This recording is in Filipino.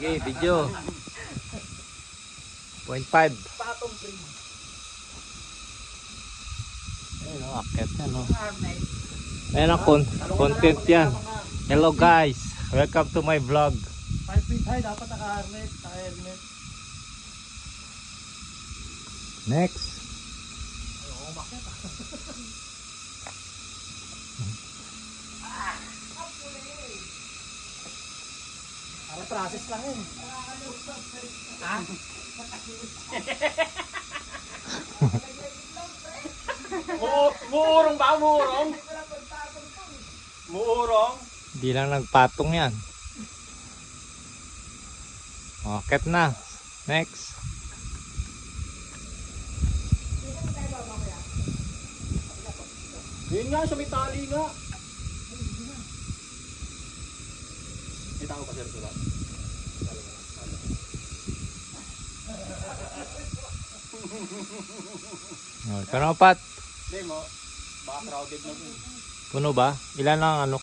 Sige, video. 0.5. Patong breed. Ayun, oh, akit yan, oh. Ayan ang con- content yan. Hello guys, welcome to my vlog. 5 feet high, dapat naka-harness, naka-helmet. Next. Ayoko umakyat ah. Para process lang yun. Ha? Mu- Muurong ba? Muurong? Muurong? Hindi lang nagpatong yan. Akit na. Next. Yun nga, sa may tali nga. Tao pa sir sulat. Oh, Ikaw na, Pat. Hindi mo, baka crowded na po. Puno ba? Ilan lang ano